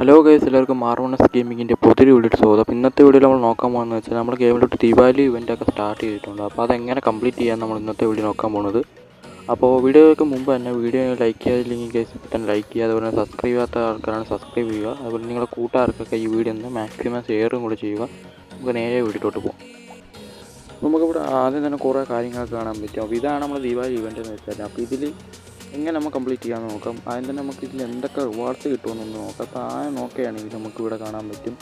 Hello guys എല്ലാവർക്കും മാർവണസ് ഗെയിമിങ്ങിന്റെ പുതിയൊരു video സ്വാഗതം. അപ്പോൾ ഇന്നത്തെ വീഡിയോയിൽ നമ്മൾ നോക്കാൻ പോകുന്നത് വെച്ചാൽ നമ്മൾ ഗെയിമിലോട്ട് ദിവാലി ഇവന്റ് ഒക്കെ സ്റ്റാർട്ട് ചെയ്തിട്ടുണ്ട്. അപ്പോൾ അതെങ്ങനെ കംപ്ലീറ്റ് ചെയ്യാൻ നമ്മൾ ഇന്നത്തെ വീഡിയോ നോക്കാൻ പോകുന്നത്? അപ്പോൾ വീഡിയോയ്ക്ക് മുമ്പ് തന്നെ വീഡിയോ ലൈക്ക് ചെയ്യാതില്ലെങ്കിൽ ഗൈസ് തന്നെ ലൈക്ക് ചെയ്യുക. അതുപോലെ സബ്സ്ക്രൈബ് ചെയ്യാത്ത ആൾക്കാരാണ് സബ്സ്ക്രൈബ് ചെയ്യുക. അതുപോലെ നിങ്ങളുടെ കൂട്ടുകാർക്കൊക്കെ ഈ വീഡിയോ ഒന്ന് മാക്സിമം ഷെയറും കൂടി ചെയ്യുക. നമുക്ക് നേരെ വീട്ടിലോട്ട് പോകാം നമുക്കിവിടെ ആദ്യം തന്നെ കുറേ കാര്യങ്ങളൊക്കെ കാണാൻ പറ്റും. അപ്പോൾ ഇതാണ് നമ്മൾ ദിവാലി ഇവന്റ് എന്ന് വെച്ചാൽ അപ്പോൾ ഇതിൽ എങ്ങനെ നമുക്ക് കംപ്ലീറ്റ് ചെയ്യാൻ നോക്കാം? ആദ്യം തന്നെ നമുക്ക് ഇതിൽ എന്തൊക്കെ റിവാർഡ്സ് കിട്ടുമെന്നൊന്ന് നോക്കാം. അപ്പോൾ ആ നോക്കുകയാണെങ്കിൽ നമുക്ക് ഇവിടെ കാണാൻ പറ്റും.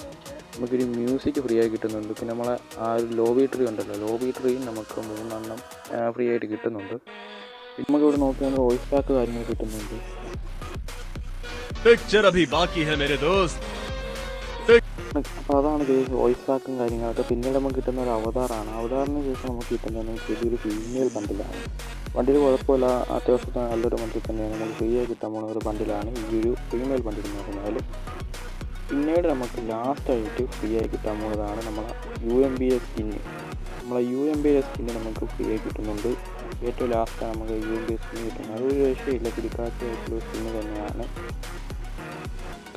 നമുക്കൊരു മ്യൂസിക് ഫ്രീ ആയി കിട്ടുന്നുണ്ട്. പിന്നെ നമ്മളെ ആ ഒരു ലോബി ട്രീ ഉണ്ടല്ലോ. ലോബി ട്രീ നമുക്ക് മൂന്നെണ്ണം ഫ്രീ ആയിട്ട് കിട്ടുന്നുണ്ട്. പിന്നെ നമുക്ക് ഇവിടെ നോക്കിയാൽ വോയിസ് പാക്ക് കാര്യങ്ങൾ കിട്ടുന്നുണ്ട്. അപ്പോൾ അതാണ് വോയിസ് പാക്കും കാര്യങ്ങളൊക്കെ പിന്നീട് നമുക്ക് കിട്ടുന്ന ഒരു അവതാറാണ്. അവതാറിന് ശേഷം നമുക്ക് കിട്ടുന്ന ഫീമെയിൽ ബണ്ടിലാണ് ബണ്ടിൽ കുഴപ്പമില്ല. അത്യാവശ്യത്തിന് നല്ലൊരു വണ്ടി തന്നെയാണ്. നമുക്ക് ഫ്രീ ആയി കിട്ടാൻ പോകുന്ന ഒരു ബണ്ടിലാണ് ഈ ഒരു ഫീമെയിൽ ബണ്ടിൽ എന്ന് പറഞ്ഞാൽ പിന്നീട് നമുക്ക് ലാസ്റ്റായിട്ട് ഫ്രീ ആയി കിട്ടാൻ പോകുന്നതാണ് നമ്മളെ U M B S skin നമ്മളെ U M B S skin നമുക്ക് ഫ്രീ ആയി കിട്ടുന്നുണ്ട്. ഏറ്റവും ലാസ്റ്റാണ് നമുക്ക് U M B S skin കിട്ടുന്നത്. അതൊരു രക്ഷയില്ല. കിടക്കാത്ത സ്കിന്ന് തന്നെയാണ്.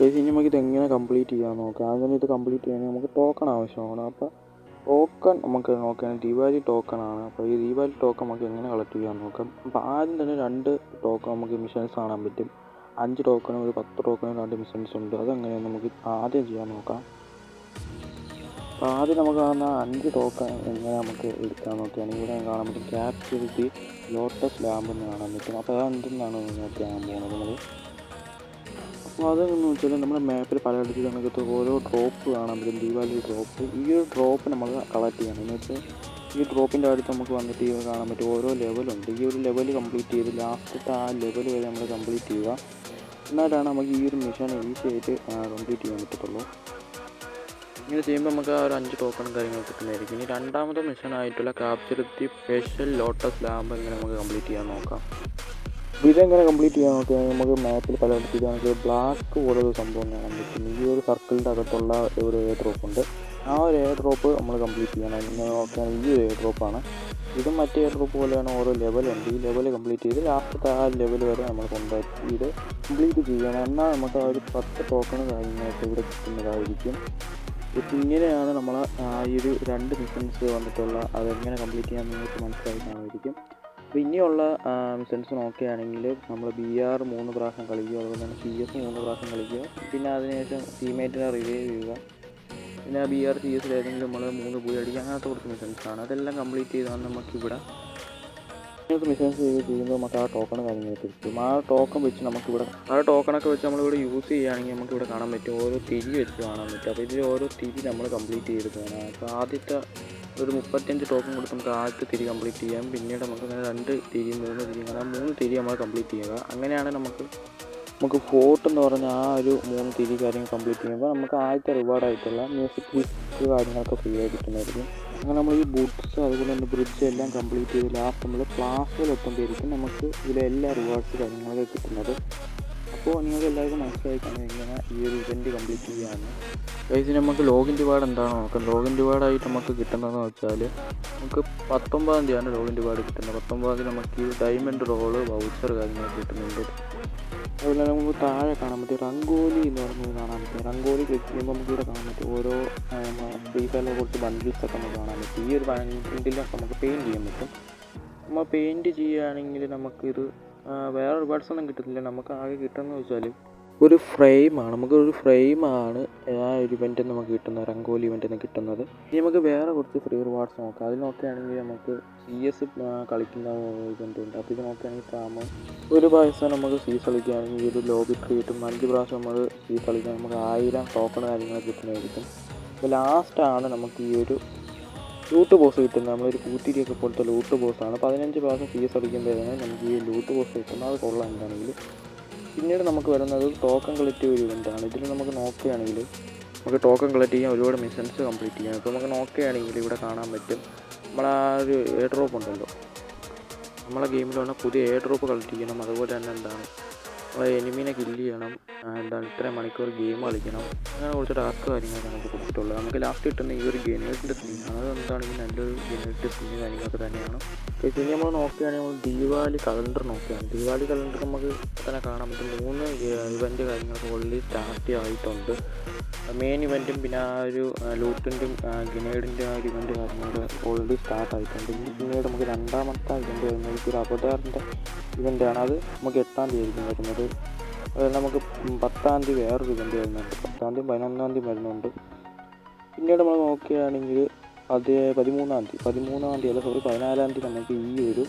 കഴിച്ച് നമുക്ക് ഇത് എങ്ങനെ കംപ്ലീറ്റ് ചെയ്യാൻ നോക്കാം? അങ്ങനെ ഇത് കംപ്ലീറ്റ് ചെയ്യണമെങ്കിൽ നമുക്ക് ടോക്കൺ ആവശ്യമാണ്. അപ്പോൾ ടോക്കൺ നമുക്ക് നോക്കാം ദീപാവലി ടോക്കൺ ആണ്. അപ്പോൾ ഈ ദീപാവലി ടോക്കൺ നമുക്ക് എങ്ങനെ കളക്ട് ചെയ്യാൻ നോക്കാം. അപ്പോൾ ആദ്യം തന്നെ രണ്ട് ടോക്കൺ നമുക്ക് മിഷൻസ് കാണാൻ പറ്റും. അഞ്ച് ടോക്കണും ഒരു പത്ത് ടോക്കണും രണ്ട് മിഷൻസ് ഉണ്ട്. അതെങ്ങനെയാണ് നമുക്ക് ആദ്യം ചെയ്യാൻ നോക്കാം. അപ്പോൾ ആദ്യം നമുക്ക് കാണുന്ന അഞ്ച് ടോക്കൺ എങ്ങനെ നമുക്ക് എടുക്കാൻ നോക്കുകയാണെങ്കിൽ ഇവിടെ കാണാൻ പറ്റും. ക്യാപ്റ്റിവിറ്റി ലോട്ടസ് ലാമ്പ് എന്ന് കാണാൻ പറ്റും. അപ്പോൾ അതെന്താണ് നോക്കിയാൽ പോകുന്നത്? അപ്പോൾ അതെന്ന് വെച്ചാൽ നമ്മുടെ മാപ്പിൽ പലയിടത്ത് കണക്കത്ത് ഓരോ ഡ്രോപ്പ് കാണാൻ പറ്റും. ദീപാവലി ഡ്രോപ്പ് ഈ ഒരു ഡ്രോപ്പ് നമ്മൾ കളക്ട് ചെയ്യണം. എന്ന് വെച്ചാൽ ഈ ഡ്രോപ്പിന്റെ അടുത്ത് നമുക്ക് വന്നിട്ട് ഈ കാണാൻ പറ്റും. ഓരോ ലെവലുണ്ട് ഈ ഒരു ലെവൽ കംപ്ലീറ്റ് ചെയ്ത് ലാസ്റ്റത്തെ ആ ലെവൽ വരെ നമ്മൾ കംപ്ലീറ്റ് ചെയ്യുക. എന്നാലാണ് നമുക്ക് ഈ ഒരു മിഷൻ ഈസി ആയിട്ട് കംപ്ലീറ്റ് ചെയ്യാൻ പറ്റത്തുള്ളൂ. ഇങ്ങനെ ചെയ്യുമ്പോൾ നമുക്ക് ആ ഒരു അഞ്ച് ടോക്കണും കാര്യങ്ങൾ കിട്ടുന്നതായിരിക്കും. ഇനി രണ്ടാമത്തെ മിഷനായിട്ടുള്ള capture the special lotus lamp ഇങ്ങനെ നമുക്ക് കംപ്ലീറ്റ് ചെയ്യാൻ നോക്കാം. ഇതെങ്ങനെ കംപ്ലീറ്റ് ചെയ്യാൻ നോക്കിയാൽ നമുക്ക് മാപ്പിൽ പല നമുക്ക് ബ്ലാക്ക് പോലെ ഒരു സംഭവം കാണാൻ പറ്റും. ഈ ഒരു സർക്കിളിന്റെ അകത്തുള്ള ഒരു എയർ ഡ്രോപ്പ് ഉണ്ട്. ആ ഒരു എയർ ഡ്രോപ്പ് നമ്മൾ കംപ്ലീറ്റ് ചെയ്യണം നോക്കുകയാണെങ്കിൽ ഈ ഒരു എയർ ഡ്രോപ്പാണ് ഇതും മറ്റേ എയർ ഡ്രോപ്പ് പോലെയാണ് ഓരോ ലെവലുണ്ട് ഈ ലെവൽ കംപ്ലീറ്റ് ചെയ്ത് ലാസ്റ്റത്തെ ആ ലെവൽ വരെ നമ്മൾ കൊണ്ടുപോയി ഇത് കംപ്ലീറ്റ് ചെയ്യണം. എന്നാൽ നമുക്ക് ആ ഒരു പത്ത് ടോക്കൺ കാര്യങ്ങളൊക്കെ ഇവിടെ കിട്ടുന്നതായിരിക്കും. ഇപ്പം ഇങ്ങനെയാണ് നമ്മൾ ഈ ഒരു രണ്ട് മിഷൻസ് വന്നിട്ടുള്ള അതെങ്ങനെ കംപ്ലീറ്റ് ചെയ്യാമെന്ന് നിങ്ങൾക്ക് മനസ്സിലായി അപ്പോൾ ഇനിയുള്ള മിസൻസ് നോക്കുകയാണെങ്കിൽ നമ്മൾ ബി ആർ മൂന്ന് പ്രാവശ്യം കളിക്കുക അതുപോലെ തന്നെ സി എസ് മൂന്ന് പ്രാവശ്യം കളിക്കുക പിന്നെ അതിനുശേഷം ടീമേറ്റിനെ റിവൈവ് ചെയ്യുക. പിന്നെ ബി ആർ സി എസിൽ ഏതെങ്കിലും നമ്മൾ മൂന്ന് പോയി അടിക്കുക അങ്ങനത്തെ കുറച്ച് മിഷൻസാണ് അതെല്ലാം കംപ്ലീറ്റ് ചെയ്താണ് നമുക്കിവിടെ ഇങ്ങനത്തെ മിഷൻസ് ചെയ്ത് ചെയ്യുമ്പോൾ നമുക്ക് ആ ടോക്കൺ കാര്യങ്ങൾ കിട്ടും. ആ ടോക്കൺ വെച്ച് നമുക്കിവിടെ ആ ടോക്കണൊക്കെ വെച്ച് നമ്മളിവിടെ യൂസ് ചെയ്യുകയാണെങ്കിൽ നമുക്കിവിടെ കാണാൻ പറ്റും. ഓരോ തിരി വെച്ച് കാണാൻ പറ്റും. അപ്പോൾ ഇതിൽ ഓരോ തിരി നമ്മൾ കംപ്ലീറ്റ് ചെയ്ത് പോകണം അപ്പോൾ ആദ്യത്തെ ഒരു മുപ്പത്തഞ്ച് ടോക്കൺ കൊടുത്ത് നമുക്ക് ആദ്യത്തെ തിരി കംപ്ലീറ്റ് ചെയ്യാം. പിന്നീട് നമുക്ക് അങ്ങനെ രണ്ട് തിരി മൂന്ന് തിരി അങ്ങനെ മൂന്ന് തിരി നമ്മൾ കംപ്ലീറ്റ് ചെയ്യുക. അങ്ങനെയാണ് നമുക്ക് നമുക്ക് ഫോർട്ട് എന്ന് പറഞ്ഞ ആ ഒരു മൂന്ന് തിരി കാര്യങ്ങൾ കംപ്ലീറ്റ് ചെയ്യുമ്പോൾ നമുക്ക് ആദ്യത്തെ റിവാർഡായിട്ടുള്ള മ്യൂസിക് കാര്യങ്ങളൊക്കെ ഫ്രീ ആയി കിട്ടുന്നതായിരിക്കും. അങ്ങനെ നമ്മൾ ഈ ബുക്സ് അതുപോലെ തന്നെ ബ്രിഡ്ജ് എല്ലാം കംപ്ലീറ്റ് ചെയ്ത് ലാസ്റ്റ് നമ്മൾ ക്ലാസ്സിൽ എത്തുമ്പോഴായിരിക്കും നമുക്ക് ഇതിലെ എല്ലാ റിവാർഡ്സ് കാര്യങ്ങളൊക്കെ കിട്ടുന്നത്. അപ്പോൾ നിങ്ങൾക്ക് എല്ലാവർക്കും മനസ്സിലായി കാണും എങ്ങനെ ഈ ഒരു ഇവന്റ് കംപ്ലീറ്റ് ചെയ്യാമെന്ന് ഗൈസ് നമുക്ക് ലോഗിൻ റിവാർഡ് എന്താണ് നോക്കാം. ലോഗിൻ ഡിവാർഡായിട്ട് നമുക്ക് കിട്ടുന്നതെന്ന് വെച്ചാൽ നമുക്ക് പത്തൊമ്പതാം തീയതിയാണ് ലോഗിൻ റിവാർഡ് കിട്ടുന്നത്. പത്തൊമ്പതാം തീയതി നമുക്ക് ഈ ഡയമണ്ട് റോൾ വൗച്ചർ കാര്യങ്ങളൊക്കെ കിട്ടുന്നുണ്ട്. അതുപോലെ നമുക്ക് താഴെ കാണാൻ പറ്റും റംഗോലി എന്ന് പറഞ്ഞത് കാണാൻ പറ്റും റംഗോലി ക്ലിക്ക് ചെയ്യുമ്പോൾ നമുക്ക് ഇവിടെ കാണാൻ പറ്റും ഓരോ ഫ്രീ കുറിച്ച് കുറച്ച് ബണ്ടിൽസ് ഒക്കെ നമുക്ക് കാണാൻ പറ്റും. ഈ ഒരു ബണ്ടിലൊക്കെ നമുക്ക് പെയിന്റ് ചെയ്യാൻ പറ്റും. നമ്മൾ പെയിന്റ് ചെയ്യുകയാണെങ്കിൽ നമുക്കിത് വേറെ റിവാർഡ്സ് ഒന്നും കിട്ടുന്നില്ല നമുക്ക് ആകെ കിട്ടുന്നത് വെച്ചാൽ ഒരു ഫ്രെയിമാണ് നമുക്കൊരു ഫ്രെയിമാണ് ആ ഒരു ഇവന്റ് നമുക്ക് കിട്ടുന്നത് റംഗോലി ഇവന്റിൽ നിന്ന് കിട്ടുന്നത്. ഇനി നമുക്ക് വേറെ കുറച്ച് ഫ്രീ റിവാർഡ്സ് നോക്കാം. അതിൽ നോക്കുകയാണെങ്കിൽ നമുക്ക് സി എസ് കളിക്കുന്ന ഇവന്റ് ഉണ്ട്. അപ്പോൾ ഇത് നോക്കുകയാണെങ്കിൽ ഫാമ് ഒരു പ്രാവശ്യം നമുക്ക് സീസ് കളിക്കുകയാണെങ്കിൽ ഒരു ലോബി കിട്ടും അഞ്ച് പ്രാവശ്യം നമ്മൾ സീസ് കളിക്കാൻ നമുക്ക് ആയിരം ടോക്കൺ കാര്യങ്ങളൊക്കെ കിട്ടുന്നതായിരിക്കും. അപ്പോൾ ലാസ്റ്റാണ് നമുക്ക് ഈ ഒരു ലൂട്ട് ബോസ് കിട്ടുന്നത്. നമ്മളൊരു കൂട്ടിരിയൊക്കെ പോലത്തെ ലൂട്ട് ബോസാണ് പതിനഞ്ച് പ്രാവശ്യം സി എസ് അടിക്കുമ്പോഴാണ് നമുക്ക് ഈ ലൂട്ട് ബോസ് കിട്ടുന്നത്. അത് കൊള്ളാം എന്താണെങ്കിൽ പിന്നീട് നമുക്ക് വരുന്നത് ടോക്കൺ കളക്ട് ഒരു ഇവന്റാണ് ഇതിൽ നമുക്ക് നോക്കുകയാണെങ്കിൽ നമുക്ക് ടോക്കൺ കളക്ട് ചെയ്യാൻ ഒരുപാട് മിഷൻസ് കംപ്ലീറ്റ് ചെയ്യാം. ഇപ്പോൾ നമുക്ക് നോക്കുകയാണെങ്കിൽ ഇവിടെ കാണാൻ പറ്റും. നമ്മളാ ഒരു എയർ ഡ്രോപ്പ് ഉണ്ടല്ലോ. നമ്മളെ ഗെയിമിൽ വന്ന പുതിയ എയർ ഡ്രോപ്പ് കളക്ട് ചെയ്യണം. അതുപോലെ തന്നെ എന്താണ്? എനിമീനെ കില്ല് ചെയ്യണം. എന്താണ് ഇത്ര മണിക്കൂർ ഗെയിം കളിക്കണം. അങ്ങനെ കുറച്ച് ടാസ്ക് കാര്യങ്ങളൊക്കെ നമുക്ക് കൊടുത്തിട്ടുള്ളത് നമുക്ക് ലാസ്റ്റ് കിട്ടുന്ന ഈ ഒരു സ്ക്രീനാണ് അത് എന്താണെങ്കിൽ നല്ലൊരു ഗെനേഴ്സിന്റെ സ്ക്രീൻ കാര്യങ്ങളൊക്കെ തന്നെയാണ്. ഇനി നമ്മൾ നോക്കുകയാണെങ്കിൽ നമ്മൾ ദീപാവലി കലണ്ടർ നോക്കുകയാണ്. ദീപാവലി കലണ്ടർ നമുക്ക് തന്നെ കാണാൻ പറ്റും. മൂന്ന് ഇവന്റ് കാര്യങ്ങളൊക്കെ ഓൾറെഡി സ്റ്റാർട്ട് ആയിട്ടുണ്ട്. മെയിൻ ഇവന്റും പിന്നെ ആ ഒരു ലൂട്ടിന്റെയും ഗിനേഡിന്റെ ആ ഒരു ഇവന്റ് കാര്യങ്ങളൊക്കെ ഓൾറെഡി സ്റ്റാർട്ട് ആയിട്ടുണ്ട്. പിന്നീട് നമുക്ക് രണ്ടാമത്തെ ഇവന്റ് വരുന്നത് ഒരു അവതാറിന്റെ ഇവന്റാണ് അത് നമുക്ക് എട്ടാം തീയതി ആയിരിക്കും വരുന്നത്. അതായത് നമുക്ക് പത്താം തീയതി വേറൊരു ഇവന്റ് വരുന്നുണ്ട്. പത്താം തീയതി പതിനൊന്നാം തീയതി വരുന്നുണ്ട്. പിന്നീട് നമ്മൾ നോക്കുകയാണെങ്കിൽ അത് പതിമൂന്നാം തീയതി. പതിമൂന്നാം തീയതി അല്ല സോറി പതിനാലാം തീയതി നമുക്ക് ഈ ഒരു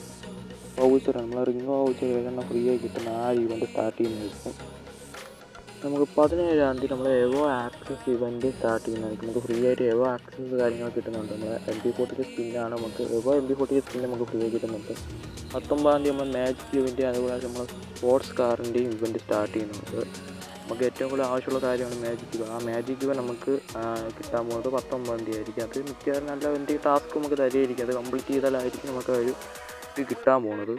വൗച്ചറാണ് നമ്മൾ റിംഗ് വൗച്ചർ ഏതെണ്ണം ഫ്രീ ആയി കിട്ടുന്ന ആ ഇവന്റ് സ്റ്റാർട്ട് ചെയ്യുന്നതായിരിക്കും. നമുക്ക് പതിനേഴാം തീയതി നമ്മൾ എവോ ആക്സസ് ഇവന്റ് സ്റ്റാർട്ട് ചെയ്യുന്നതായിരിക്കും. നമുക്ക് ഫ്രീ ആയിട്ട് എവോ ആക്സസ് കാര്യങ്ങൾ കിട്ടുന്നുണ്ട്. നമ്മൾ എം പി ഫോർട്ടി സ്പിന്നാണ് നമുക്ക് Evo M P forty spin നമുക്ക് ഫ്രീ ആയി കിട്ടുന്നുണ്ട്. പത്തൊമ്പതാം തീയതി നമ്മൾ മാജിക് ഇവന്റ് അതുപോലെ നമ്മൾ സ്പോർട്സ് കാറിന്റെയും ഇവന്റ് സ്റ്റാർട്ട് ചെയ്യുന്നുണ്ട്. നമുക്ക് ഏറ്റവും കൂടുതൽ ആവശ്യമുള്ള കാര്യമാണ് മാജിക് ഇവ ആ മാജിക് ഇവ നമുക്ക് കിട്ടാൻ പോകുന്നത് പത്തൊമ്പതാം തീയതി ആയിരിക്കും. അത് മിക്കവാറും നല്ല എന്റെ ടാസ്ക് നമുക്ക് തരുമായിരിക്കും അത് കംപ്ലീറ്റ് ചെയ്താലായിരിക്കും നമുക്ക് ഒരു കിട്ടാൻ പോകുന്നത്.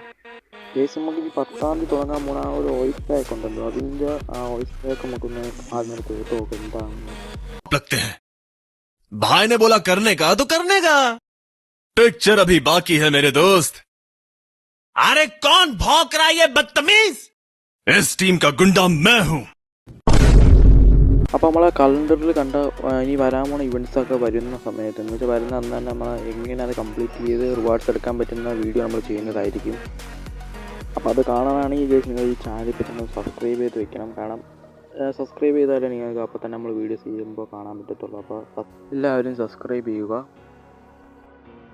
കേസ് നമുക്ക് ഈ പത്താം തീയതി തുടങ്ങാൻ പോണ ആ ഒരു വോയിസ് പാക്ക് ഉണ്ടല്ലോ അതിൻ്റെ ആ വോയിസ് പാക്ക് നമുക്കൊന്ന് ആദ്യം കേട്ട് നോക്കാം എന്താണെന്ന് लगते हैं भाई ने बोला करने का तो करने का पिक्चर अभी बाकी है मेरे दोस्त अरे कौन भौंक रहा है ये बदतमीज इस टीम का गुंडा मैं हूँ അപ്പോൾ നമ്മളെ കലണ്ടറിൽ കണ്ട ആ, ഇനി വരാൻ പോണ ഇവൻറ്റ്സ് ഒക്കെ വരുന്ന സമയത്ത് എന്ന് വെച്ചാൽ വരുന്ന അന്ന് തന്നെ നമ്മൾ എങ്ങനെ അത് കംപ്ലീറ്റ് ചെയ്ത് റിവാർഡ്സ് എടുക്കാൻ പറ്റുന്ന വീഡിയോ നമ്മൾ ചെയ്യുന്നതായിരിക്കും അപ്പോൾ അത് കാണാനാണെങ്കിൽ ഗൈസ് നിങ്ങൾ ഈ ചാനൽ ഇപ്പോൾ സബ്സ്ക്രൈബ് ചെയ്ത് വെക്കണം. കാരണം സബ്സ്ക്രൈബ് ചെയ്താലേ നിങ്ങൾക്ക് അപ്പോൾ തന്നെ നമ്മൾ വീഡിയോസ് ചെയ്യുമ്പോൾ കാണാൻ പറ്റത്തുള്ളൂ. അപ്പോൾ എല്ലാവരും സബ്സ്ക്രൈബ് ചെയ്യുക.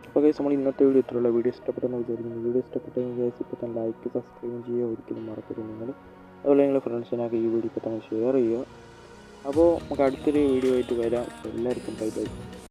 അപ്പോൾ ഗൈസ് നമ്മൾ ഇന്നത്തെ വീഡിയോ ഇത്രയുള്ള. വീഡിയോ ഇഷ്ടപ്പെട്ടെന്ന് വിചാരിക്കുന്നു. വീഡിയോ ഇഷ്ടപ്പെട്ടെങ്കിൽ ഗൈസ് ഇപ്പോൾ തന്നെ ലൈക്ക് സബ്സ്ക്രൈബ് ചെയ്യുക. ഒരിക്കലും മറക്കരുത് നിങ്ങൾ. അതുപോലെ നിങ്ങൾ ഫ്രണ്ട്സിനൊക്കെ ഈ വീഡിയോ ഇപ്പോൾ തന്നെ ഷെയർ ചെയ്യുക. അപ്പോൾ നമുക്ക് അടുത്തൊരു വീഡിയോ ആയിട്ട് വരാം. എല്ലാവർക്കും ബൈ ബൈ